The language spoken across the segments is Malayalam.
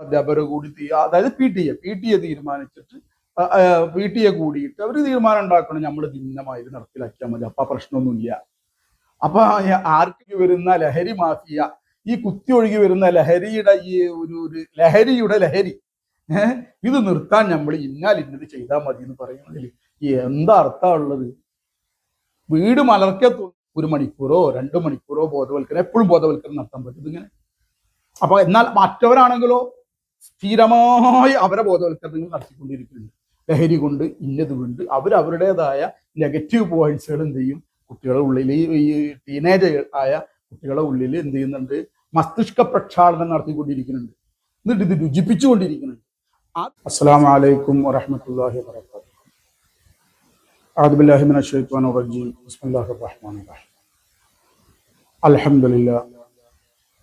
അധ്യാപകർ കൂടി അതായത് P T A P T A തീരുമാനിച്ചിട്ട് പി ടി എ കൂടിയിട്ട് അവർ തീരുമാനം ഉണ്ടാക്കണം. നമ്മൾ ഭിന്നമായി ഇത് നടപ്പിലാക്കിയാൽ മതി. അപ്പൊ പ്രശ്നമൊന്നുമില്ല. അപ്പൊ ആർക്ക് വരുന്ന ലഹരി മാഫിയ ഈ കുത്തി ഒഴുകി വരുന്ന ലഹരിയുടെ ഈ ഒരു ഒരു ലഹരിയുടെ ലഹരി ഇത് നിർത്താൻ നമ്മൾ ഇന്നാൽ ഇന്നത് ചെയ്താൽ മതി എന്ന് പറയുന്നതിൽ എന്താ അർത്ഥമുള്ളത്? വീട് മലർക്കെ ഒരു മണിക്കൂറോ രണ്ട് മണിക്കൂറോ ബോധവൽക്കരണം എപ്പോഴും ബോധവൽക്കരണം നടത്താൻ പറ്റും ഇതിങ്ങനെ. അപ്പൊ എന്നാൽ മറ്റവരാണെങ്കിലോ സ്ഥിരമായി അവരെ ബോധവൽക്കരണങ്ങൾ നടത്തിക്കൊണ്ടിരിക്കുന്നുണ്ട്. ലഹരി കൊണ്ട് ഇന്നത് കൊണ്ട് അവരവരുടേതായ നെഗറ്റീവ് പോയിന്റ്സുകൾ എന്ത് ചെയ്യും? കുട്ടികളുടെ ഉള്ളിൽ ഈ ടീനേജ് ആയ കുട്ടികളുടെ ഉള്ളിൽ എന്ത് ചെയ്യുന്നുണ്ട്? മസ്തിഷ്ക പ്രക്ഷാളനം നടത്തിക്കൊണ്ടിരിക്കുന്നുണ്ട്. എന്നിട്ട് ഇത് രുചിപ്പിച്ചുകൊണ്ടിരിക്കുന്നുണ്ട്. അസ്സാം വലൈക്കും വറഹമത്തല്ലാഹി വാത്തു അബ്ദുല്ലാഹിമിൻ റഹീം.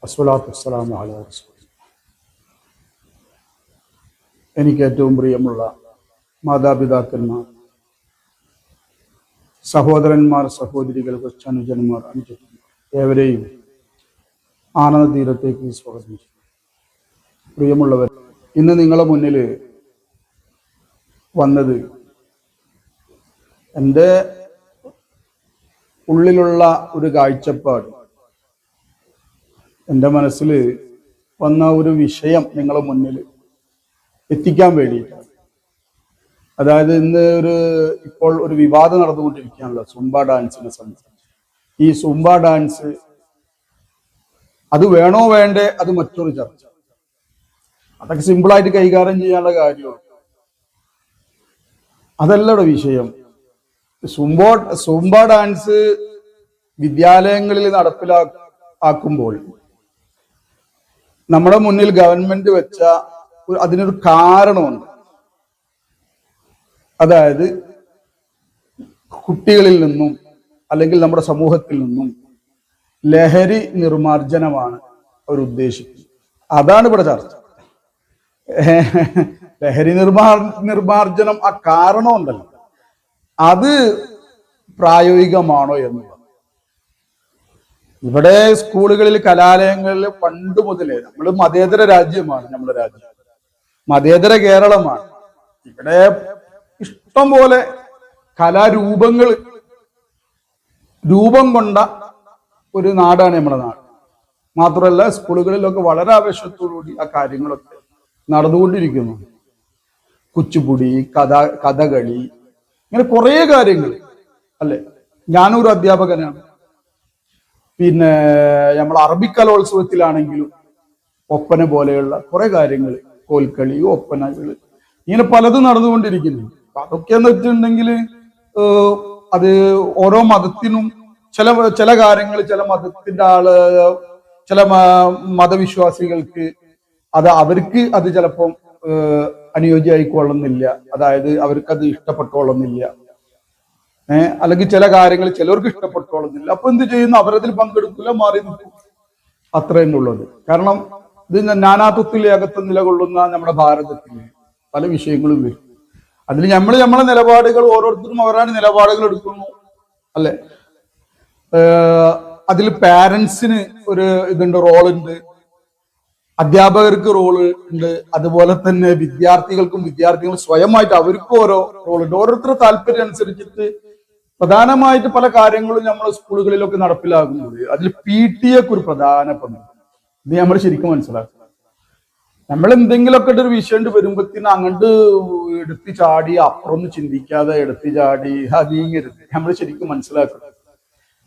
അസ്വലാത്തു വസ്സലാമു അലൈഹി വസല്ലം എനിക്ക് ഏറ്റവും പ്രിയമുള്ള മാതാപിതാക്കന്മാർ സഹോദരന്മാർ സഹോദരികൾ കൊച്ചനുജന്മാർ അനുജന്മാർ ഏവരെയും ആനന്ദ തീരത്തേക്ക് സ്വാഗതം ചെയ്യുന്നു. പ്രിയമുള്ളവർ ഇന്ന് നിങ്ങളെ മുന്നിൽ വന്നത് എന്റെ ഉള്ളിലുള്ള ഒരു കാഴ്ചപ്പാട് എന്റെ മനസ്സിൽ വന്ന ഒരു വിഷയം നിങ്ങളെ മുന്നിൽ എത്തിക്കാൻ വേണ്ടിയിട്ടാണ് അതായത് ഇന്ന് ഒരു ഇപ്പോൾ ഒരു വിവാദം നടന്നുകൊണ്ടിരിക്കുകയാണല്ലോ സുംബ ഡാൻസിനെ സംബന്ധിച്ച്. ഈ സുംബ ഡാൻസ് അത് വേണോ വേണ്ടേ അത് മറ്റൊരു ചർച്ച. അതൊക്കെ സിമ്പിളായിട്ട് കൈകാര്യം ചെയ്യാനുള്ള കാര്യമാണ്. അതല്ല വിഷയം. സുംബോ സുംബ ഡാൻസ് വിദ്യാലയങ്ങളിൽ നടപ്പിലാക്കുമ്പോൾ നമ്മുടെ മുന്നിൽ ഗവൺമെന്റ് വെച്ച അതിനൊരു കാരണമുണ്ട്. അതായത് കുട്ടികളിൽ നിന്നും അല്ലെങ്കിൽ നമ്മുടെ സമൂഹത്തിൽ നിന്നും ലഹരി നിർമാർജനമാണ് അവർ ഉദ്ദേശിക്കുന്നത്. അതാണ് ഇവിടെ ചർച്ച. ലഹരി നിർമാർ നിർമാർജനം ആ കാരണമുണ്ടല്ലോ. അത് പ്രായോഗികമാണോ എന്നുള്ളത്. ഇവിടെ സ്കൂളുകളിൽ കലാലയങ്ങളിൽ പണ്ട് മുതലേ നമ്മൾ മതേതര രാജ്യമാണ് നമ്മുടെ രാജ്യം. മതേതര കേരളമാണ്. ഇവിടെ ഇഷ്ടം പോലെ കലാരൂപങ്ങൾ രൂപം കൊണ്ട ഒരു നാടാണ് നമ്മുടെ നാട്. മാത്രമല്ല സ്കൂളുകളിലൊക്കെ വളരെ ആവേശത്തോടുകൂടി ആ കാര്യങ്ങളൊക്കെ നടന്നുകൊണ്ടിരിക്കുന്നു. കുച്ചുപുടി കഥ കഥകളി ഇങ്ങനെ കുറേ കാര്യങ്ങൾ അല്ലെ? ഞാനൊരു അധ്യാപകനാണ്. പിന്നെ നമ്മൾ അറബി കലോത്സവത്തിലാണെങ്കിലും ഒപ്പന പോലെയുള്ള കുറെ കാര്യങ്ങൾ കോൽക്കളി ഒപ്പനകൾ ഇങ്ങനെ പലതും നടന്നുകൊണ്ടിരിക്കുന്നു. അതൊക്കെ എന്ന് വെച്ചിട്ടുണ്ടെങ്കിൽ അത് ഓരോ മതത്തിനും ചില ചില കാര്യങ്ങൾ ചില മതത്തിന്റെ ആൾ ചില മതവിശ്വാസികൾക്ക് അത് അവർക്ക് അത് ചിലപ്പം അനുയോജ്യമായിക്കൊള്ളുന്നില്ല അതായത് അവർക്ക് അത് ഇഷ്ടപ്പെട്ടോളുന്നില്ല ഏഹ് അല്ലെങ്കിൽ ചില കാര്യങ്ങൾ ചിലർക്ക് ഇഷ്ടപ്പെട്ടോളുന്നില്ല അപ്പൊ എന്ത് ചെയ്യുന്നു? അവരതിൽ പങ്കെടുക്കില്ല മാറി നിൽക്കും. അത്ര എന്നുള്ളത് കാരണം ഇത് നാനാത്വത്തിൽ അകത്ത് നിലകൊള്ളുന്ന നമ്മുടെ ഭാരതത്തിൽ പല വിഷയങ്ങളും വരും. അതിൽ നമ്മൾ നമ്മളെ നിലപാടുകൾ ഓരോരുത്തരും അവരാണ് നിലപാടുകൾ എടുക്കുന്നു അല്ലെ? അതിൽ പാരന്റ്സിന് ഒരു ഇതുണ്ട് റോളുണ്ട്. അധ്യാപകർക്ക് റോൾ ഉണ്ട്. അതുപോലെ തന്നെ വിദ്യാർത്ഥികൾക്കും വിദ്യാർത്ഥികൾ സ്വയമായിട്ട് അവർക്കും ഓരോ റോൾ റോളുണ്ട്. ഓരോരുത്തരുടെ താല്പര്യം അനുസരിച്ചിട്ട് പ്രധാനമായിട്ട് പല കാര്യങ്ങളും നമ്മൾ സ്കൂളുകളിലൊക്കെ നടപ്പിലാകുന്നത്. അതിൽ പി ടി എക്ക് ഒരു പ്രധാന പങ്ക്. ഇത് നമ്മൾ ശരിക്കും മനസ്സിലാക്കുക നമ്മൾ എന്തെങ്കിലുമൊക്കെ ഒരു വിഷയം വരുമ്പോഴത്തേന് അങ്ങോട്ട് എടുത്ത് ചാടി അപ്പുറം ചിന്തിക്കാതെ എടുത്ത് ചാടി അതീങ്ങരുത് നമ്മൾ ശരിക്കും മനസ്സിലാക്കണം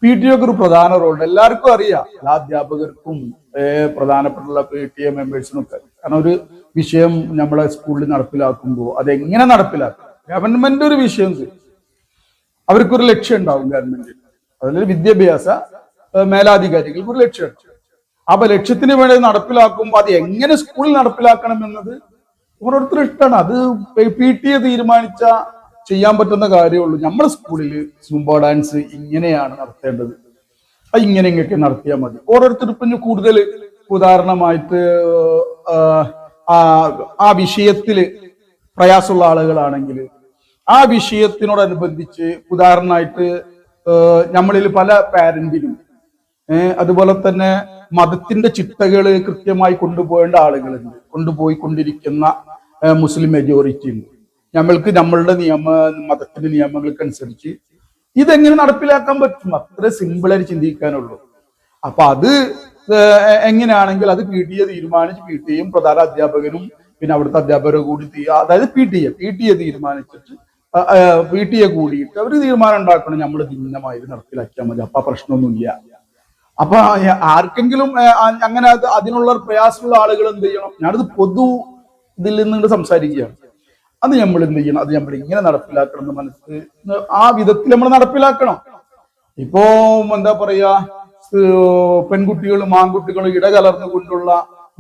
പി ടി ഒക്കെ ഒരു പ്രധാന റോളുണ്ട് എല്ലാവർക്കും അറിയാം. എല്ലാ അധ്യാപകർക്കും പ്രധാനപ്പെട്ടുള്ള പി ടി എ മെമ്പേഴ്സിനും ഒക്കെ കാരണം ഒരു വിഷയം നമ്മളെ സ്കൂളിൽ നടപ്പിലാക്കുമ്പോൾ അതെങ്ങനെ നടപ്പിലാക്കും? ഗവൺമെന്റ് ഒരു വിഷയം അവർക്കൊരു ലക്ഷ്യം ഉണ്ടാവും ഗവൺമെന്റ് അതിൽ വിദ്യാഭ്യാസ മേലാധികാരികൾക്ക് ഒരു ലക്ഷ്യം അപ്പൊ ലക്ഷ്യത്തിന് വേണ്ടി നടപ്പിലാക്കുമ്പോൾ അത് എങ്ങനെ സ്കൂളിൽ നടപ്പിലാക്കണം എന്നത് ഓരോരുത്തരും ഇഷ്ടമാണ്. അത് പി ടി എ തീരുമാനിച്ച ചെയ്യാൻ പറ്റുന്ന കാര്യമുള്ളൂ നമ്മുടെ സ്കൂളിൽ സുംബ ഡാൻസ് ഇങ്ങനെയാണ് നടത്തേണ്ടത്. അത് ഇങ്ങനെ ഇങ്ങനെയൊക്കെ നടത്തിയാൽ മതി. ഓരോരുത്തർ ഇപ്പം കൂടുതൽ ഉദാഹരണമായിട്ട് ആ, വിഷയത്തിൽ പ്രയാസമുള്ള ആളുകളാണെങ്കിൽ ആ വിഷയത്തിനോടനുബന്ധിച്ച് ഉദാഹരണമായിട്ട് നമ്മളിൽ പല പാരന്റിനും അതുപോലെ തന്നെ മതത്തിന്റെ ചിട്ടകൾ കൃത്യമായി കൊണ്ടുപോകേണ്ട ആളുകളുണ്ട്. കൊണ്ടുപോയി കൊണ്ടിരിക്കുന്ന മുസ്ലിം മെജോറിറ്റി ഉണ്ട് നമ്മൾക്ക് നമ്മളുടെ നിയമ മതത്തിന്റെ നിയമങ്ങൾക്കനുസരിച്ച് ഇതെങ്ങനെ നടപ്പിലാക്കാൻ പറ്റും? അത്ര സിമ്പിളായിട്ട് ചിന്തിക്കാനുള്ളൂ. അപ്പൊ അത് എങ്ങനെയാണെങ്കിൽ അത് പി ടി എ തീരുമാനിച്ച് പി ടി എയും പ്രധാന അധ്യാപകനും പിന്നെ അവിടുത്തെ അധ്യാപകരും കൂടി അതായത് P T A P T A തീരുമാനിച്ചിട്ട് പി ടി എ കൂടിയിട്ട് അവർ തീരുമാനം ഉണ്ടാക്കണം. നമ്മൾ ഭിന്നമായി നടപ്പിലാക്കിയാൽ മതി. അപ്പൊ പ്രശ്നമൊന്നുമില്ല. അപ്പൊ ആർക്കെങ്കിലും അങ്ങനെ അതിനുള്ള പ്രയാസമുള്ള ആളുകൾ എന്ത് ചെയ്യണം? ഞാനത് പൊതു ഇതിൽ നിന്നുകൊണ്ട് സംസാരിക്കുകയാണ്. അത് നമ്മൾ എന്ത് ചെയ്യണം? അത് നമ്മൾ ഇങ്ങനെ നടപ്പിലാക്കണം എന്ന് മനസ്സ് ആ വിധത്തിൽ നമ്മൾ നടപ്പിലാക്കണം. ഇപ്പോ എന്താ പറയാ പെൺകുട്ടികളും ആൺകുട്ടികളും ഇടകലർന്നുകൊണ്ടുള്ള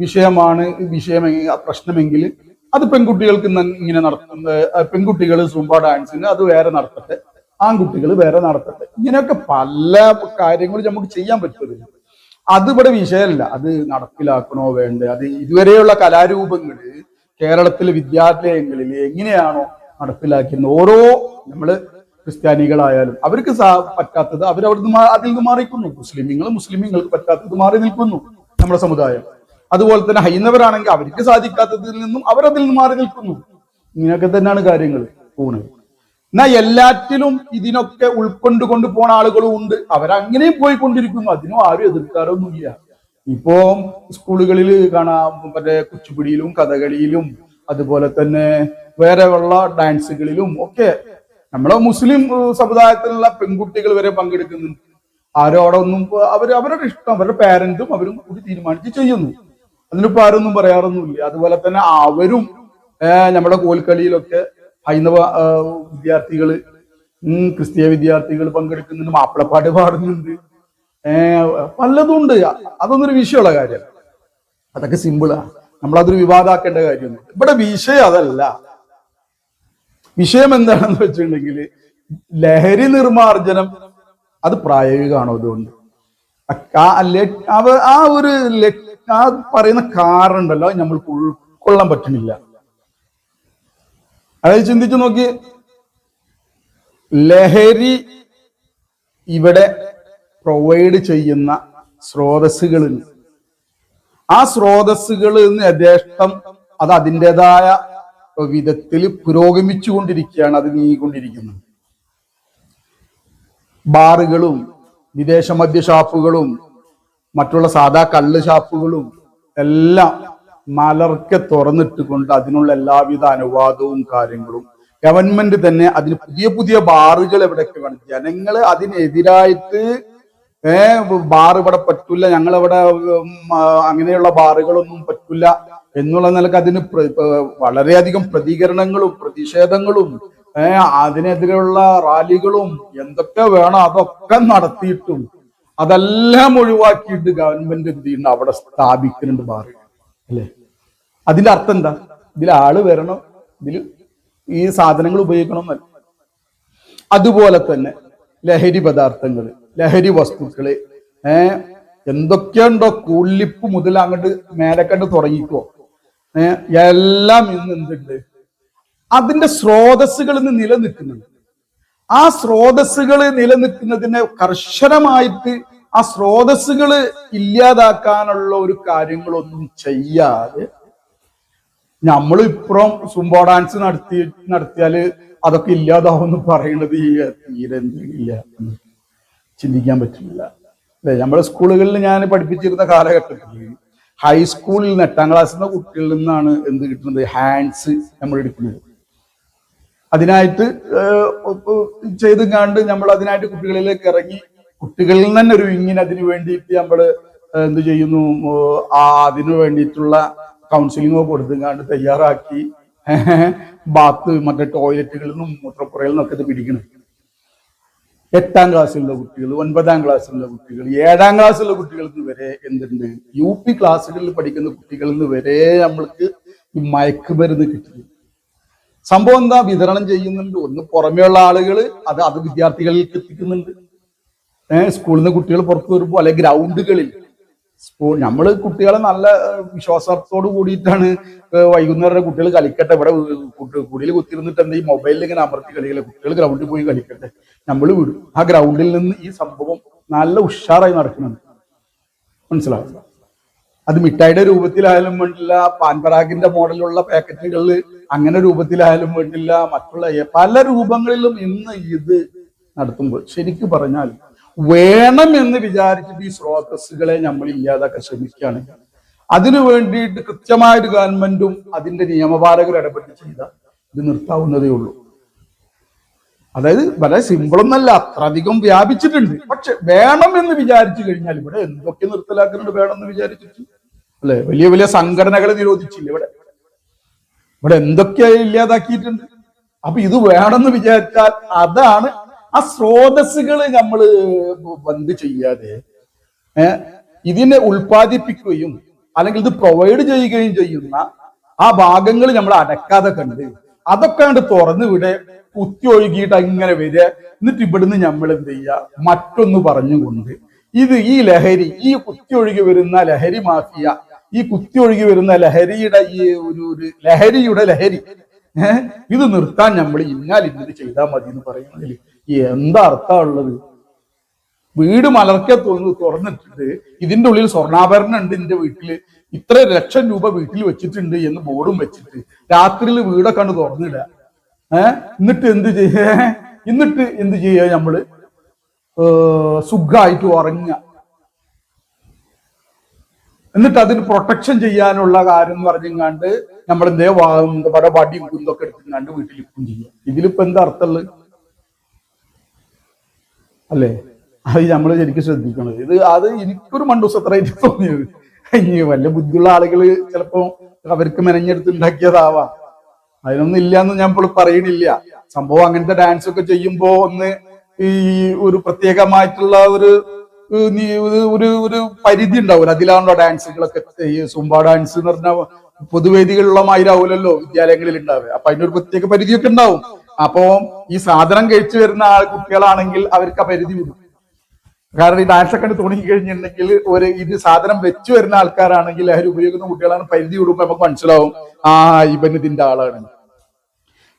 വിഷയമാണ് വിഷയം പ്രശ്നമെങ്കിൽ അത് പെൺകുട്ടികൾക്ക് ഇങ്ങനെ നടത്തുന്നത് പെൺകുട്ടികൾ സുംബ ഡാൻസിന് അത് വേറെ നടത്തട്ടെ. ആൺകുട്ടികൾ വേറെ നടത്തട്ടെ. ഇങ്ങനെയൊക്കെ പല കാര്യങ്ങളും നമുക്ക് ചെയ്യാൻ പറ്റുന്നത് അതിവിടെ വിഷയമല്ല. അത് നടപ്പിലാക്കണോ വേണ്ടേ? അത് ഇതുവരെയുള്ള കലാരൂപങ്ങൾ കേരളത്തിലെ വിദ്യാലയങ്ങളിൽ എങ്ങനെയാണോ നടപ്പിലാക്കുന്നത് ഓരോ നമ്മൾ ക്രിസ്ത്യാനികളായാലും അവർക്ക് പറ്റാത്തത് അവർ അവിടുന്ന് അതിൽ നിന്ന് മാറിക്കുന്നു മുസ്ലിമീങ്ങൾ മുസ്ലിമീങ്ങൾക്ക് പറ്റാത്തത് മാറി നിൽക്കുന്നു നമ്മുടെ സമുദായം. അതുപോലെ തന്നെ ഹൈന്ദവരാണെങ്കിൽ അവർക്ക് സാധിക്കാത്തതിൽ നിന്നും അവരതിൽ നിന്ന് മാറി നിൽക്കുന്നു. ഇങ്ങനെയൊക്കെ തന്നെയാണ് കാര്യങ്ങൾ പോകുന്നത് എന്നാ എല്ലാറ്റിലും ഇതിനൊക്കെ ഉൾക്കൊണ്ടുകൊണ്ട് പോണ ആളുകളും ഉണ്ട്. അവരങ്ങനെയും പോയിക്കൊണ്ടിരിക്കുന്നു. അതിനും ആരും എതിർക്കാറൊന്നുമില്ല. ഇപ്പോ സ്കൂളുകളിൽ കാണാം മറ്റേ കുച്ചുപിടിയിലും കഥകളിയിലും അതുപോലെ തന്നെ വേറെ ഉള്ള ഡാൻസുകളിലും ഒക്കെ നമ്മളെ മുസ്ലിം സമുദായത്തിലുള്ള പെൺകുട്ടികൾ വരെ പങ്കെടുക്കുന്നുണ്ട്. ആരോടെ അവിടെ ഒന്നും അവർ അവരുടെ ഇഷ്ടം അവരുടെ പാരന്റും അവരും കൂടി തീരുമാനിച്ച് ചെയ്യുന്നു. അതിനിപ്പോ ആരൊന്നും പറയാറൊന്നുമില്ല. അതുപോലെ തന്നെ അവരും നമ്മുടെ കോൽക്കളിയിലൊക്കെ ഹൈന്ദവ വിദ്യാർത്ഥികൾ ക്രിസ്തീയ വിദ്യാർത്ഥികൾ പങ്കെടുക്കുന്നുണ്ട് മാപ്പിളപ്പാട്ട് പാടുന്നുണ്ട്. പലതുണ്ട്. അതൊന്നൊരു വിഷയമുള്ള കാര്യം. അതൊക്കെ സിമ്പിളാ നമ്മളതൊരു വിവാദമാക്കേണ്ട കാര്യമൊന്നും ഇവിടെ വിഷയം അതല്ല. വിഷയം എന്താണെന്ന് വെച്ചിട്ടുണ്ടെങ്കിൽ ലഹരി നിർമാർജനം അത് പ്രായോഗികമാണോ അതുകൊണ്ട് ആ ഒരു ആ പറയുന്ന കാറുണ്ടല്ലോ നമ്മൾക്ക് ഉൾക്കൊള്ളാൻ പറ്റുന്നില്ല. അതായത് ചിന്തിച്ചു നോക്കി. ലഹരി ഇവിടെ പ്രൊവൈഡ് ചെയ്യുന്ന സ്രോതസ്സുകളിൽ. ആ സ്രോതസ്സുകളിൽ നിന്ന് യഥേഷ്ടം അത് അതിന്റെതായ വിധത്തിൽ പുരോഗമിച്ചുകൊണ്ടിരിക്കുകയാണ് അത് നീങ്ങിക്കൊണ്ടിരിക്കുന്നത്. ബാറുകളും വിദേശ മദ്യ ഷാപ്പുകളും മറ്റുള്ള സാധാ കള്ള് ഷാപ്പുകളും എല്ലാം മലർക്കെ തുറന്നിട്ടുകൊണ്ട് അതിനുള്ള എല്ലാവിധ അനുവാദവും കാര്യങ്ങളും. ഗവൺമെന്റ് തന്നെ അതിന് പുതിയ പുതിയ ബാറുകൾ എവിടെയൊക്കെ വേണം. ജനങ്ങൾ അതിനെതിരായിട്ട് ഏ ബാർ ഇവിടെ പറ്റൂല ഞങ്ങളിവിടെ അങ്ങനെയുള്ള ബാറുകളൊന്നും പറ്റില്ല എന്നുള്ള നിലയ്ക്ക് അതിന് വളരെയധികം പ്രതികരണങ്ങളും പ്രതിഷേധങ്ങളും ഏർ അതിനെതിരെയുള്ള റാലികളും എന്തൊക്കെ വേണം അതൊക്കെ നടത്തിയിട്ടും അതെല്ലാം ഒഴിവാക്കിയിട്ട് ഗവൺമെന്റ് എന്ത് ചെയ്യുന്നു? അവിടെ സ്ഥാപിക്കുന്നുണ്ട് ബാർ അല്ലേ? അതിന്റെ അർത്ഥം എന്താ? ഇതിൽ ആൾ വരണം ഇതിൽ ഈ സാധനങ്ങൾ ഉപയോഗിക്കണം എന്നല്ല. അതുപോലെ തന്നെ ലഹരി പദാർത്ഥങ്ങൾ ലഹരി വസ്തുക്കൾ ഏഹ് എന്തൊക്കെയുണ്ടോ കൂലിപ്പ് മുതൽ അങ്ങോട്ട് മേലക്കണ്ട് തുടങ്ങിക്കോ. ഏഹ് എല്ലാം ഇന്ന് എന്തുണ്ട്? അതിന്റെ സ്രോതസ്സുകൾ ഇന്ന് നിലനിൽക്കുന്നുണ്ട്. ആ സ്രോതസ്സുകൾ നിലനിൽക്കുന്നതിനെ കർശനമായിട്ട് ആ സ്രോതസ്സുകൾ ഇല്ലാതാക്കാനുള്ള ഒരു കാര്യങ്ങളൊന്നും ചെയ്യാതെ നമ്മൾ ഇപ്പുറം സുംബോ ഡാൻസ് നടത്തി നടത്തിയാൽ അതൊക്കെ ഇല്ലാതാവുമെന്ന് പറയുന്നത് ഈ തീരെ ഇല്ല ചിന്തിക്കാൻ പറ്റില്ല. അല്ലെ? നമ്മുടെ സ്കൂളുകളിൽ ഞാൻ പഠിപ്പിച്ചിരുന്ന കാലഘട്ടത്തിൽ ഹൈസ്കൂളിൽ നിന്ന് എട്ടാം ക്ലാസ്സിലെ കുട്ടികളിൽ നിന്നാണ് എന്ത് കിട്ടുന്നത്? ഹാൻഡ്സ് നമ്മൾ എടുക്കുന്നത്. അതിനായിട്ട് ചെയ്തും കണ്ട് നമ്മൾ അതിനായിട്ട് കുട്ടികളിലേക്ക് ഇറങ്ങി കുട്ടികളിൽ തന്നെ ഒരു വിങ്ങിന് അതിന് വേണ്ടിയിട്ട് നമ്മൾ എന്ത് ചെയ്യുന്നു? ആ അതിനു വേണ്ടിയിട്ടുള്ള കൗൺസിലിങ്ങോ കൊടുത്തുങ്ങാണ്ട് തയ്യാറാക്കി ബാത്ത് മറ്റേ ടോയ്ലറ്റുകളിൽ നിന്നും മൂത്രപ്പുറയിൽ നിന്നൊക്കെ ഇത് പിടിക്കണം. എട്ടാം ക്ലാസ്സിലുള്ള കുട്ടികൾ ഒൻപതാം ക്ലാസ്സിലുള്ള കുട്ടികൾ ഏഴാം ക്ലാസ്സിലുള്ള നിന്ന് വരെ എന്തുണ്ട്? യു പി ക്ലാസ്സുകളിൽ പഠിക്കുന്ന കുട്ടികളിൽ നിന്ന് വരെ നമ്മൾക്ക് ഈ മയക്കുമരുന്ന് കിട്ടി സംഭവം എന്താ? വിതരണം ചെയ്യുന്നുണ്ട്. ഒന്ന് പുറമേയുള്ള ആളുകൾ അത് അത് വിദ്യാർത്ഥികളിലേക്ക് എത്തിക്കുന്നുണ്ട്. സ്കൂളിൽ നിന്ന് കുട്ടികൾ പുറത്തു വരുമ്പോൾ അല്ലെ ഗ്രൗണ്ടുകളിൽ. സ്കൂൾ നമ്മൾ കുട്ടികളെ നല്ല വിശ്വാസത്തോട് കൂടിയിട്ടാണ് വൈകുന്നേരം കുട്ടികൾ കളിക്കട്ടെ. ഇവിടെ കുടിയിൽ കുത്തിരുന്നിട്ട് എന്താ ഈ മൊബൈലിൽ ഇങ്ങനെ അമർത്തി കളിക്കില്ല കുട്ടികൾ ഗ്രൗണ്ടിൽ പോയി കളിക്കട്ടെ. നമ്മൾ വിടും. ആ ഗ്രൗണ്ടിൽ നിന്ന് ഈ സംഭവം നല്ല ഉഷാറായി നടക്കുന്നുണ്ട്. മനസ്സിലാവും അത് മിഠായിയുടെ രൂപത്തിലായാലും വേണ്ടില്ല പാൻപരാഗിന്റെ മോഡലുള്ള പാക്കറ്റുകളിൽ അങ്ങനെ രൂപത്തിലായാലും വേണ്ടില്ല മറ്റുള്ള പല രൂപങ്ങളിലും ഇന്ന് ഇത് നടത്തുമ്പോൾ ശരിക്കും പറഞ്ഞാൽ വേണം എന്ന് വിചാരിച്ചിട്ട് ഈ സ്രോതസ്സുകളെ നമ്മൾ ഇല്ലാതാക്കാൻ ശ്രമിക്കുകയാണ്. അതിനു വേണ്ടിയിട്ട് കൃത്യമായൊരു ഗവൺമെന്റും അതിന്റെ നിയമപാലകരും ഇടപെട്ട് ചെയ്ത ഇത് നിർത്താവുന്നതേ ഉള്ളൂ. അതായത് വളരെ സിമ്പിളൊന്നല്ല അത്രയധികം വ്യാപിച്ചിട്ടുണ്ട്. പക്ഷെ വേണം എന്ന് വിചാരിച്ചു കഴിഞ്ഞാൽ ഇവിടെ എന്തൊക്കെ നിർത്തലാക്കുന്നുണ്ട് വേണം എന്ന് വിചാരിച്ചിട്ട്? അല്ലെ? വലിയ വലിയ സംഘടനകളെ നിരോധിച്ചില്ല ഇവിടെ? ഇവിടെ എന്തൊക്കെ ഇല്ലാതാക്കിയിട്ടുണ്ട്? അപ്പൊ ഇത് വേണമെന്ന് വിചാരിച്ചാൽ അതാണ് ആ സ്രോതസ്സുകൾ നമ്മൾ ബന്ദ് ചെയ്യാതെ ഇതിനെ ഉൽപ്പാദിപ്പിക്കുകയും അല്ലെങ്കിൽ ഇത് പ്രൊവൈഡ് ചെയ്യുകയും ചെയ്യുന്ന ആ ഭാഗങ്ങൾ നമ്മൾ അടക്കാതെ കണ്ട് അതൊക്കെ കണ്ട് തുറന്നു വിടെ കുത്തി ഒഴുകിയിട്ട് അങ്ങനെ വരിക. എന്നിട്ട് ഇവിടുന്ന് നമ്മൾ എന്ത് ചെയ്യുക? മറ്റൊന്ന് പറഞ്ഞുകൊണ്ട് ഇത് ഈ ലഹരി ഈ കുത്തി ഒഴുകി വരുന്ന ലഹരി മാഫിയ ഈ കുത്തി ഒഴുകി വരുന്ന ലഹരിയുടെ ഈ ഒരു ഒരു ലഹരിയുടെ ലഹരി ഇത് നിർത്താൻ നമ്മൾ ഇന്നാൽ ഇന്നത് ചെയ്താൽ മതി എന്ന് പറയുന്നതിൽ എന്താ അർത്ഥം ഉള്ളത് വീട് മലർക്കെ തുറന്ന് തുറന്നിട്ടിട്ട് ഇതിന്റെ ഉള്ളിൽ സ്വർണാഭരണം ഉണ്ട് എന്റെ വീട്ടിൽ. ഇത്ര ലക്ഷം രൂപ വീട്ടിൽ വെച്ചിട്ടുണ്ട് എന്ന് ബോർഡും വെച്ചിട്ട്. രാത്രിയിൽ വീടൊക്കെ കണ്ട് തുറന്നിടുക ഏഹ് എന്നിട്ട് എന്ത് ചെയ്യ? എന്നിട്ട് എന്ത് ചെയ്യുക നമ്മൾ ഏർ സുഖമായിട്ട് ഉറങ്ങുക എന്നിട്ട് അതിന് പ്രൊട്ടക്ഷൻ ചെയ്യാനുള്ള കാര്യം എന്ന് പറഞ്ഞെങ്ങാണ്ട് നമ്മളെന്തേ എന്താ പറയുക വടിയും കുന്തൊക്കെ എടുത്തുങ്ങാണ്ട് വീട്ടിൽ ഇപ്പം ചെയ്യുക ഇതിലിപ്പോ എന്താ അർത്ഥമുള്ളത്? അല്ലേ? അത് നമ്മൾ ശരിക്കും ശ്രദ്ധിക്കണം ഇത് അത് എനിക്കൊരു മണ്ടൂസത്രായിട്ട് തോന്നിയത്. ഇനി വല്ല ബുദ്ധിയുള്ള ആളുകൾ ചിലപ്പോ അവർക്ക് മെനഞ്ഞെടുത്തുണ്ടാക്കിയതാവാം അതിനൊന്നും ഇല്ല എന്ന് ഞാൻ ഇപ്പോൾ പറയണില്ല. സംഭവം അങ്ങനത്തെ ഡാൻസ് ഒക്കെ ചെയ്യുമ്പോ ഒന്ന് ഈ ഒരു പ്രത്യേകമായിട്ടുള്ള ഒരു ഒരു ഒരു പരിധി ഉണ്ടാവില്ല അതിലാണല്ലോ ഡാൻസുകളൊക്കെ ഈ സുംബ ഡാൻസ് എന്ന് പറഞ്ഞ പൊതുവേദികളിലുള്ള മാതിരാവൂലല്ലോ വിദ്യാലയങ്ങളിൽ ഉണ്ടാവുക അപ്പൊ അതിനൊരു പ്രത്യേക പരിധിയൊക്കെ ഉണ്ടാവും. അപ്പോ ഈ സാധനം കഴിച്ചു വരുന്ന ആൾ കുട്ടികളാണെങ്കിൽ അവർക്ക് ആ പരിധി വരും. കാരണം ഈ ഡാൻസ് ഒക്കെ തുടങ്ങി കഴിഞ്ഞിട്ടുണ്ടെങ്കിൽ ഒരു ഇത് സാധനം വെച്ചു വരുന്ന ആൾക്കാരാണെങ്കിൽ അവർ ഉപയോഗിക്കുന്ന കുട്ടികളാണ് പരിധി വിടുമ്പോൾ നമുക്ക് മനസ്സിലാവും ആ ഇവൻ ഇതിന്റെ ആളാണ്.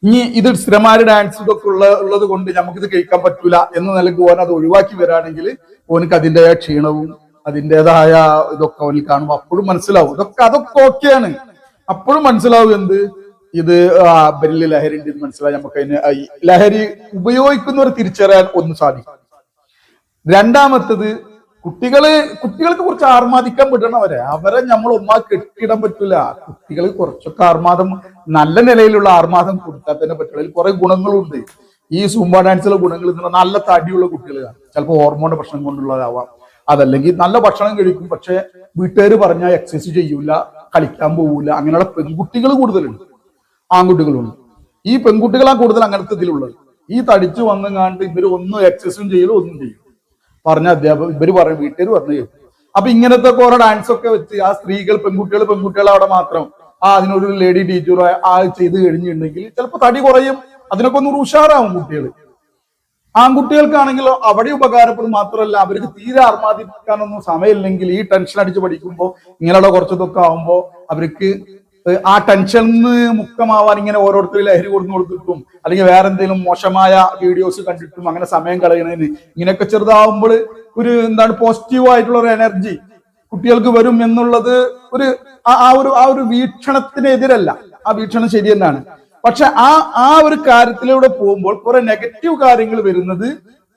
ഇനി ഇത് സ്ഥിരമായ ഡാൻസ് ഇതൊക്കെ ഉള്ള ഉള്ളത് കൊണ്ട് നമുക്കിത് കഴിക്കാൻ പറ്റൂല എന്ന നിലയ്ക്ക് ഓൻ അത് ഒഴിവാക്കി വരാണെങ്കിൽ ഓനക്ക് അതിന്റെതായ ക്ഷീണവും അതിന്റെതായ ഇതൊക്കെ അവനിൽ കാണുമ്പോൾ അപ്പോഴും മനസ്സിലാവും. ഇതൊക്കെ അതൊക്കെ ഓക്കെയാണ് അപ്പോഴും മനസ്സിലാവും എന്ത്? ഇത് ബരിൽ ലഹരി ഉണ്ട് മനസ്സിലായി നമുക്ക് അതിന് ലഹരി ഉപയോഗിക്കുന്നവർ തിരിച്ചറിയാൻ ഒന്ന് സാധിക്കും. രണ്ടാമത്തത് കുട്ടികൾ കുട്ടികൾക്ക് കുറച്ച് ആർമാദിക്കാൻ വിടണം അവരെ അവരെ നമ്മൾ ഒന്നാ കെട്ടിടാൻ പറ്റില്ല കുട്ടികൾ കുറച്ചൊക്കെ ആർമാദം നല്ല നിലയിലുള്ള ആർമാദം കൊടുത്താൽ തന്നെ അതിൽ കുറെ ഗുണങ്ങളുണ്ട്. ഈ സൂംബ ഡാൻസിലെ ഗുണങ്ങൾ നല്ല തടിയുള്ള കുട്ടികളാണ്. ചിലപ്പോൾ ഹോർമോണിന്റെ പ്രശ്നം കൊണ്ടുള്ളതാവാം. അതല്ലെങ്കിൽ നല്ല ഭക്ഷണം കഴിക്കും പക്ഷെ വീട്ടുകാർ പറഞ്ഞാൽ എക്സസൈസ് ചെയ്യൂല കളിക്കാൻ പോകൂല അങ്ങനെയുള്ള പെൺകുട്ടികൾ കൂടുതലുണ്ട്. ആൺകുട്ടികളുണ്ട്. ഈ പെൺകുട്ടികളാണ് കൂടുതൽ അങ്ങനത്തെ ഇതിലുള്ളത് ഈ തടിച്ചു വന്നങ്ങാണ്ട് ഇവർ ഒന്നും എക്സസും ചെയ്യലും ഒന്നും ചെയ്യും പറഞ്ഞ അധ്യാപകർ ഇവർ പറയും വീട്ടുകാർ പറഞ്ഞു കേൾക്കും. അപ്പൊ ഇങ്ങനത്തെ കുറെ ഡാൻസ് ഒക്കെ വെച്ച് ആ സ്ത്രീകൾ പെൺകുട്ടികൾ പെൺകുട്ടികൾ അവിടെ മാത്രം ആ അതിനൊരു ലേഡി ടീച്ചർ ആ ചെയ്ത് കഴിഞ്ഞിട്ടുണ്ടെങ്കിൽ ചിലപ്പോൾ തടി കുറയും. അതിനൊക്കെ ഒന്ന് ഉഷാറാവും കുട്ടികൾ ആൺകുട്ടികൾക്കാണെങ്കിലോ അവിടെ ഉപകാരപ്പെടും മാത്രമല്ല അവർക്ക് തീരെ ആർമാദിക്കാനൊന്നും സമയമില്ലെങ്കിൽ ഈ ടെൻഷൻ അടിച്ച് പഠിക്കുമ്പോൾ ഇങ്ങനെയുള്ള കുറച്ചതൊക്കെ ആവുമ്പോൾ അവർക്ക് ആ ടെൻഷനിൽ മുക്തമാവാൻ ഇങ്ങനെ ഓരോരുത്തർ ലഹരി കൊടുത്തു കൊടുത്തിട്ടും അല്ലെങ്കിൽ വേറെ എന്തെങ്കിലും മോശമായ വീഡിയോസ് കണ്ടിട്ടും അങ്ങനെ സമയം കളയണേന് ഇങ്ങനെയൊക്കെ ചെറുതാവുമ്പോൾ ഒരു എന്താണ് പോസിറ്റീവ് ആയിട്ടുള്ള ഒരു എനർജി കുട്ടികൾക്ക് വരും എന്നുള്ളത് ഒരു ആ- ഒരു ആ ഒരു വീക്ഷണത്തിനെതിരല്ല. ആ വീക്ഷണം ശരി തന്നെയാണ്. പക്ഷെ ആ ആ ഒരു കാര്യത്തിലൂടെ പോകുമ്പോൾ കുറെ നെഗറ്റീവ് കാര്യങ്ങൾ വരുന്നത്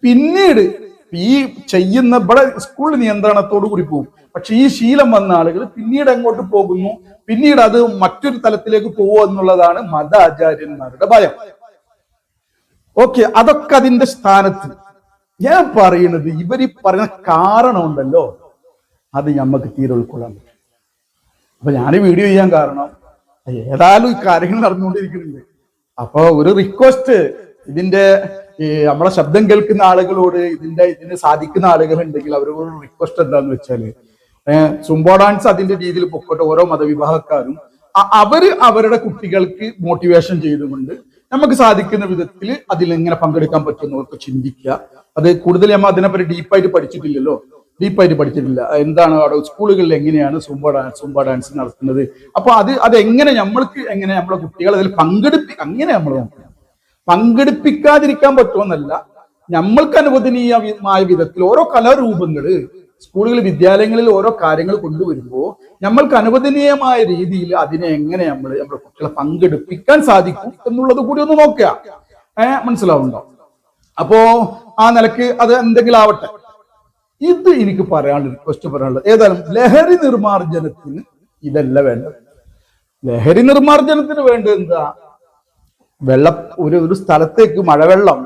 പിന്നീട് ഈ ചെയ്യുന്ന ഇവിടെ സ്കൂൾ നിയന്ത്രണത്തോടു കൂടി പോകും. പക്ഷെ ഈ ശീലം വന്ന ആളുകൾ പിന്നീട് എങ്ങോട്ട് പോകുന്നു? പിന്നീട് അത് മറ്റൊരു തലത്തിലേക്ക് പോകുമോ എന്നുള്ളതാണ് മത ആചാര്യന്മാരുടെ ഭയം. ഓക്കെ അതൊക്കെ അതിന്റെ സ്ഥാനത്ത്. ഞാൻ പറയുന്നത് ഇവർ ഈ കാരണം ഉണ്ടല്ലോ. അത് നമുക്ക് തീരെ ഉൾക്കൊള്ളാൻ പറ്റും അപ്പൊ ഞാൻ വീഡിയോ ചെയ്യാൻ കാരണം ഏതായാലും ഈ കാര്യങ്ങൾ നടന്നുകൊണ്ടിരിക്കുന്നുണ്ട്. അപ്പൊ ഒരു റിക്വസ്റ്റ് ഇതിന്റെ നമ്മളെ ശബ്ദം കേൾക്കുന്ന ആളുകളോട് ഇതിന്റെ ഇതിന് സാധിക്കുന്ന ആളുകൾ ഉണ്ടെങ്കിൽ അവരോട് റിക്വസ്റ്റ് എന്താന്ന് വെച്ചാൽ സുംബോ ഡാൻസ് അതിന്റെ രീതിയിൽ പൊക്കോട്ടെ ഓരോ മതവിഭാഗക്കാരും. അവർ അവരുടെ കുട്ടികൾക്ക് മോട്ടിവേഷൻ ചെയ്തുകൊണ്ട് നമുക്ക് സാധിക്കുന്ന വിധത്തിൽ അതിൽ എങ്ങനെ പങ്കെടുക്കാൻ പറ്റുന്നവർക്ക് ചിന്തിക്കുക. അത് കൂടുതൽ നമ്മൾ അതിനെപ്പറ്റി ഡീപ്പായിട്ട് പഠിച്ചിട്ടില്ലല്ലോ. ഡീപ്പായിട്ട് പഠിച്ചിട്ടില്ല. എന്താണ് അവിടെ സ്കൂളുകളിൽ എങ്ങനെയാണ് സുംബ ഡാൻസ് സുംബ ഡാൻസ് നടത്തുന്നത്? അപ്പൊ അത് അത് എങ്ങനെ നമ്മൾക്ക് എങ്ങനെ നമ്മളെ കുട്ടികൾ അതിൽ പങ്കെടുപ്പി അങ്ങനെ നമ്മൾ നോക്കണം. പങ്കെടുപ്പിക്കാതിരിക്കാൻ പറ്റുമെന്നല്ല നമ്മൾക്ക് അനുവദനീയമായ വിധത്തിൽ ഓരോ കലാരൂപങ്ങൾ സ്കൂളുകളിൽ വിദ്യാലയങ്ങളിൽ ഓരോ കാര്യങ്ങൾ കൊണ്ടുവരുമ്പോൾ നമ്മൾക്ക് അനുവദനീയമായ രീതിയിൽ അതിനെ എങ്ങനെ നമ്മൾ നമ്മുടെ കുട്ടികളെ പങ്കെടുപ്പിക്കാൻ സാധിക്കും എന്നുള്ളത് കൂടി ഒന്ന് നോക്കുക. ഏഹ് മനസ്സിലാവുണ്ടോ അപ്പോ ആ നിലയ്ക്ക് അത് എന്തെങ്കിലും ആവട്ടെ. ഇത് എനിക്ക് പറയാനുള്ള റിക്വസ്റ്റ് പറയാനുള്ളത്. ഏതായാലും ലഹരി നിർമാർജനത്തിന് ഇതല്ല വേണ്ടത്. ലഹരി നിർമാർജനത്തിന് വേണ്ടത് എന്താ? വെള്ളം ഒരു ഒരു സ്ഥലത്തേക്ക് മഴവെള്ളം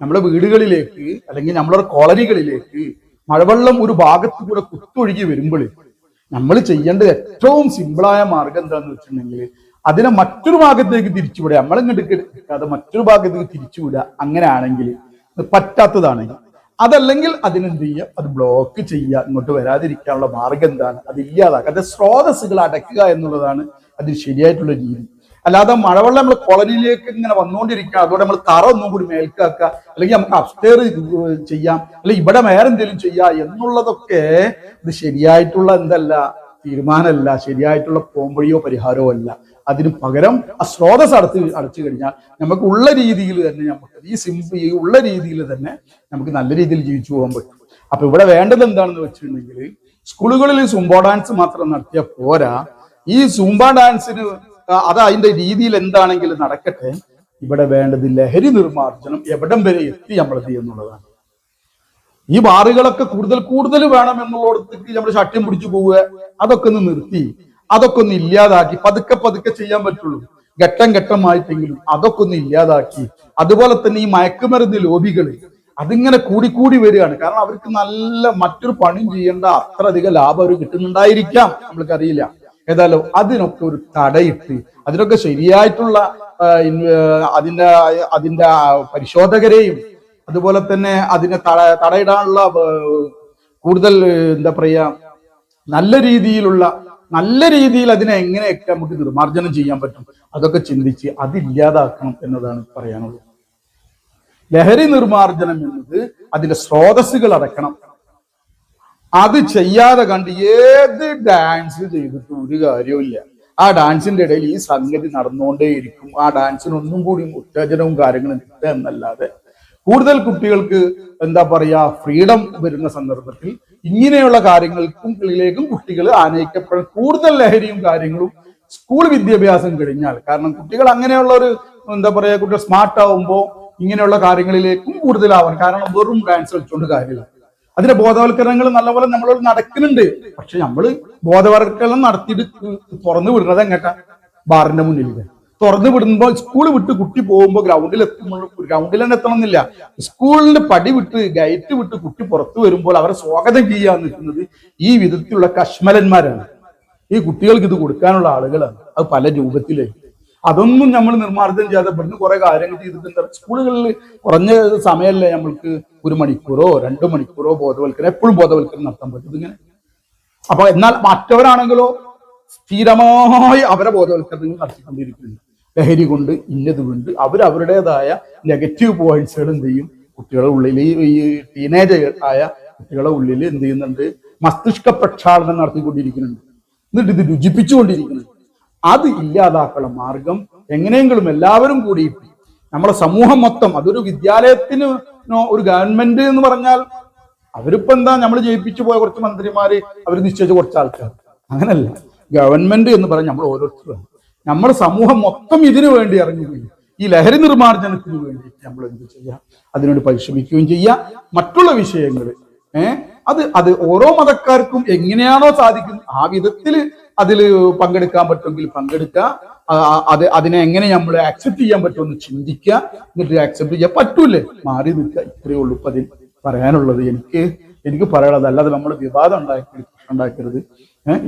നമ്മുടെ വീടുകളിലേക്ക് അല്ലെങ്കിൽ നമ്മളുടെ കോളനികളിലേക്ക് മഴവെള്ളം ഒരു ഭാഗത്ത് കൂടെ കുത്തൊഴുകി വരുമ്പോൾ നമ്മൾ ചെയ്യേണ്ടത് ഏറ്റവും സിമ്പിളായ മാർഗം എന്താന്ന് വെച്ചിട്ടുണ്ടെങ്കിൽ അതിനെ മറ്റൊരു ഭാഗത്തേക്ക് തിരിച്ചുവിടുക. നമ്മളിങ്ങോട്ട് എടുക്കാതെ മറ്റൊരു ഭാഗത്തേക്ക് തിരിച്ചുവിടുക അങ്ങനെ ആണെങ്കിൽ പറ്റാത്തതാണെങ്കിൽ അതല്ലെങ്കിൽ അതിനെന്ത് ചെയ്യുക? അത് ബ്ലോക്ക് ചെയ്യുക. ഇങ്ങോട്ട് വരാതിരിക്കാനുള്ള മാർഗം എന്താണ്? അത് ഇല്ലാതാക്കുക. അത് സ്രോതസ്സുകൾ അടയ്ക്കുക എന്നുള്ളതാണ് അതിന് ശരിയായിട്ടുള്ള രീതി. അല്ലാതെ മഴവെള്ളം നമ്മൾ കോളനിയിലേക്ക് ഇങ്ങനെ വന്നുകൊണ്ടിരിക്കുക അതുകൊണ്ട് നമ്മൾ തറ ഒന്നും കൂടി മേൽക്കാക്കുക അല്ലെങ്കിൽ നമുക്ക് അപ്സ്റ്റേർ ചെയ്യാം അല്ലെങ്കിൽ ഇവിടെ വേറെ എന്തെങ്കിലും ചെയ്യാം എന്നുള്ളതൊക്കെ ഇത് ശരിയായിട്ടുള്ള എന്തല്ല തീരുമാനമല്ല ശരിയായിട്ടുള്ള പോംവഴിയോ പരിഹാരമോ അല്ല. അതിന് പകരം ആ സ്രോതസ് അടച്ച് അടച്ചു കഴിഞ്ഞാൽ നമുക്ക് ഉള്ള രീതിയിൽ തന്നെ നമുക്ക് ഈ സിംപിൾ ഈ ഉള്ള രീതിയിൽ തന്നെ നമുക്ക് നല്ല രീതിയിൽ ജീവിച്ചു പോകാൻ പറ്റും. അപ്പൊ ഇവിടെ വേണ്ടത് എന്താണെന്ന് വെച്ചിട്ടുണ്ടെങ്കിൽ സ്കൂളുകളിൽ സുംബോ ഡാൻസ് മാത്രം നടത്തിയ പോരാ. ഈ സുംബ ഡാൻസിന് അത് അതിന്റെ രീതിയിൽ എന്താണെങ്കിലും നടക്കട്ടെ. ഇവിടെ വേണ്ടത് ലഹരി നിർമ്മാർജനം എവിടം വരെ എത്തി നമ്മൾ ചെയ്യുന്നുള്ളതാണ്. ഈ ബാറുകളൊക്കെ കൂടുതൽ കൂടുതൽ വേണം എന്നുള്ളടത്തേക്ക് നമ്മൾ ശട്യം പിടിച്ചു പോവുക. അതൊക്കെ ഒന്ന് നിർത്തി. അതൊക്കെ ഒന്ന് ഇല്ലാതാക്കി. പതുക്കെ പതുക്കെ ചെയ്യാൻ പറ്റുള്ളൂ. ഘട്ടം ഘട്ടമായിട്ടെങ്കിലും അതൊക്കെ ഒന്ന് ഇല്ലാതാക്കി. അതുപോലെ തന്നെ ഈ മയക്കുമരുന്ന് ലോബികൾ അതിങ്ങനെ കൂടിക്കൂടി വരികയാണ്. കാരണം അവർക്ക് നല്ല മറ്റൊരു പണിയും ചെയ്യേണ്ട അത്ര അധികം ലാഭം അവർ കിട്ടുന്നുണ്ടായിരിക്കാം. നമ്മൾക്കറിയില്ല. ഏതായാലും അതിനൊക്കെ ഒരു തടയിട്ട് അതിനൊക്കെ ശരിയായിട്ടുള്ള അതിന്റെ അതിന്റെ പരിശോധകരെയും അതുപോലെ തന്നെ അതിനെ തട തടയിടാനുള്ള കൂടുതൽ എന്താ പറയാ നല്ല രീതിയിലുള്ള നല്ല രീതിയിൽ അതിനെ എങ്ങനെയൊക്കെ നമുക്ക് നിർമാർജനം ചെയ്യാൻ പറ്റും അതൊക്കെ ചിന്തിച്ച് അതില്ലാതാക്കണം എന്നതാണ് പറയാനുള്ളത്. ലഹരി നിർമാർജനം എന്നത് അതിന്റെ സ്രോതസ്സുകൾ അടക്കണം അത് ചെയ്യാതെ കണ്ട് ഏത് ഡാൻസ് ചെയ്തിട്ടും ഒരു കാര്യവുമില്ല. ആ ഡാൻസിന്റെ ഇടയിൽ ഈ സംഗതി നടന്നുകൊണ്ടേയിരിക്കും. ആ ഡാൻസിന് ഒന്നും കൂടി ഉത്തേജനവും കാര്യങ്ങളും കിട്ടുക എന്നല്ലാതെ കൂടുതൽ കുട്ടികൾക്ക് എന്താ പറയാ ഫ്രീഡം വരുന്ന സന്ദർഭത്തിൽ ഇങ്ങനെയുള്ള കാര്യങ്ങൾക്കും ിലേക്കും കുട്ടികൾ ആനയിക്കപ്പെടാൻ കൂടുതൽ ലഹരിയും കാര്യങ്ങളും സ്കൂൾ വിദ്യാഭ്യാസം കഴിഞ്ഞാൽ. കാരണം കുട്ടികൾ അങ്ങനെയുള്ള ഒരു എന്താ പറയാ കുട്ടികൾ സ്മാർട്ട് ആവുമ്പോൾ ഇങ്ങനെയുള്ള കാര്യങ്ങളിലേക്കും കൂടുതലാവാൻ കാരണം വെറും ഡാൻസ് കളിച്ചുകൊണ്ട് കാര്യമില്ല. അതിന്റെ ബോധവൽക്കരണങ്ങൾ നല്ലപോലെ നമ്മളോട് നടക്കുന്നുണ്ട്. പക്ഷെ നമ്മൾ ബോധവൽക്കരണം നടത്തിയിട്ട് തുറന്നു വിടുന്നത് എങ്ങട്ടാ? ബാറിന്റെ മുന്നിൽ തുറന്നു വിടുമ്പോൾ സ്കൂൾ വിട്ട് കുട്ടി പോകുമ്പോൾ ഗ്രൗണ്ടിൽ എത്തുമ്പോൾ ഗ്രൗണ്ടിൽ തന്നെ എത്തണമെന്നില്ല. സ്കൂളിന്റെ പടി വിട്ട് ഗൈറ്റ് വിട്ട് കുട്ടി പുറത്തു വരുമ്പോൾ അവരെ സ്വാഗതം ചെയ്യാൻ നിൽക്കുന്നത് ഈ വിധത്തിലുള്ള കശ്മലന്മാരാണ്. ഈ കുട്ടികൾക്ക് ഇത് കൊടുക്കാനുള്ള ആളുകളാണ്. അത് പല രൂപത്തിൽ അതൊന്നും നമ്മൾ നിർമ്മാർജനം ചെയ്യാതെ ഇവിടുന്ന് കുറെ കാര്യങ്ങൾ ചെയ്തിട്ടുണ്ട്. സ്കൂളുകളിൽ കുറഞ്ഞ സമയമല്ലേ നമ്മൾക്ക് ഒരു മണിക്കൂറോ രണ്ടു മണിക്കൂറോ ബോധവൽക്കരണം എപ്പോഴും ബോധവൽക്കരണം നടത്താൻ പറ്റും. ഇങ്ങനെ അപ്പൊ എന്നാൽ മറ്റവരാണെങ്കിലോ സ്ഥിരമായി അവരെ ബോധവൽക്കരണങ്ങൾ നടത്തിക്കൊണ്ടിരിക്കുന്നു. ലഹരി കൊണ്ട് ഇന്നത് കൊണ്ട് അവരവരുടേതായ നെഗറ്റീവ് പോയിന്റ്സുകൾ എന്ത് ചെയ്യും? കുട്ടികളുടെ ഉള്ളിൽ ഈ ടീനേജ് ആയ കുട്ടികളുടെ ഉള്ളിൽ എന്ത് ചെയ്യുന്നുണ്ട്? മസ്തിഷ്ക പ്രക്ഷാളനം നടത്തിക്കൊണ്ടിരിക്കുന്നുണ്ട്. എന്നിട്ട് ഇത് രുചിപ്പിച്ചുകൊണ്ടിരിക്കുന്നുണ്ട് അത് ഇല്ലാതാക്കുള്ള മാർഗം എങ്ങനെയെങ്കിലും എല്ലാവരും കൂടി നമ്മുടെ സമൂഹം മൊത്തം അതൊരു വിദ്യാലയത്തിന് ഒരു ഗവൺമെന്റ് എന്ന് പറഞ്ഞാൽ അവരിപ്പോ എന്താ നമ്മൾ ജയിപ്പിച്ചു പോയ കുറച്ച് മന്ത്രിമാര് അവർ നിശ്ചയിച്ച കുറച്ച് ആൾക്കാർ. അങ്ങനല്ല. ഗവൺമെന്റ് എന്ന് പറഞ്ഞാൽ നമ്മൾ ഓരോരുത്തരും നമ്മൾ സമൂഹം മൊത്തം ഇതിനു വേണ്ടി ഇറങ്ങുകയും ഈ ലഹരി നിർമ്മാർജനത്തിന് വേണ്ടിയിട്ട് നമ്മൾ എന്ത് ചെയ്യാം? അതിനോട് പരിശ്രമിക്കുകയും ചെയ്യാം. മറ്റുള്ള വിഷയങ്ങൾ ഏഹ് അത് അത് ഓരോ മതക്കാർക്കും എങ്ങനെയാണോ സാധിക്കും ആ വിധത്തിൽ അതിൽ പങ്കെടുക്കാൻ പറ്റുമെങ്കിൽ പങ്കെടുക്കുക. അത് അതിനെ എങ്ങനെ നമ്മൾ ആക്സെപ്റ്റ് ചെയ്യാൻ പറ്റുമെന്ന് ചിന്തിക്കുക. എന്നിട്ട് ആക്സെപ്റ്റ് ചെയ്യാൻ പറ്റൂലേ? മാറി നിൽക്കുക. ഇത്രയേ ഉള്ളൂ ഇപ്പൊ അതിൽ പറയാനുള്ളത്. എനിക്ക് എനിക്ക് പറയാനുള്ളത് അല്ലാതെ നമ്മൾ വിവാദം ഉണ്ടാക്കി ഉണ്ടാക്കരുത്.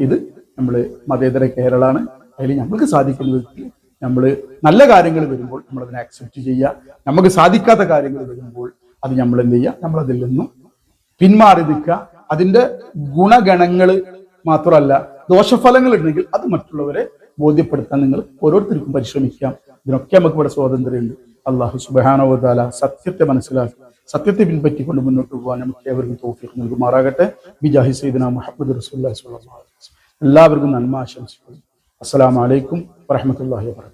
ഇത് നമ്മൾ മതേതര കേരളാണ്. അതിൽ നമ്മൾക്ക് സാധിക്കുന്ന വിധത്തിൽ നമ്മൾ നല്ല കാര്യങ്ങൾ വരുമ്പോൾ നമ്മൾ അതിനെ ആക്സെപ്റ്റ് ചെയ്യുക. നമുക്ക് സാധിക്കാത്ത കാര്യങ്ങൾ വരുമ്പോൾ അത് നമ്മൾ എന്ത് ചെയ്യുക? നമ്മൾ നിന്നും പിന്മാറി നിൽക്കുക. അതിന്റെ ഗുണഗണങ്ങൾ മാത്രമല്ല ദോഷഫലങ്ങൾ ഉണ്ടെങ്കിൽ അത് മറ്റുള്ളവരെ ബോധ്യപ്പെടുത്താൻ നിങ്ങൾ ഓരോരുത്തർക്കും പരിശ്രമിക്കാം. ഇതിനൊക്കെ നമുക്ക് ഇവിടെ സ്വാതന്ത്ര്യമുണ്ട്. അള്ളാഹു സുബാനോദാല സത്യത്തെ മനസ്സിലാക്കി സത്യത്തെ പിൻപറ്റിക്കൊണ്ട് മുന്നോട്ട് പോകാൻ നമുക്ക് ഏവർക്കും തോഫിക്ക് നൽകുമാറാകട്ടെ. ബിജാഹി സൈദന മുഹമ്മദ് റസൂല്ലാ എല്ലാവർക്കും നന്മ ആശംസിക്കുന്നു. അസ്സലാമു വലൈക്കും വറഹ്മത്തുള്ളാഹി വബറകാതുഹു.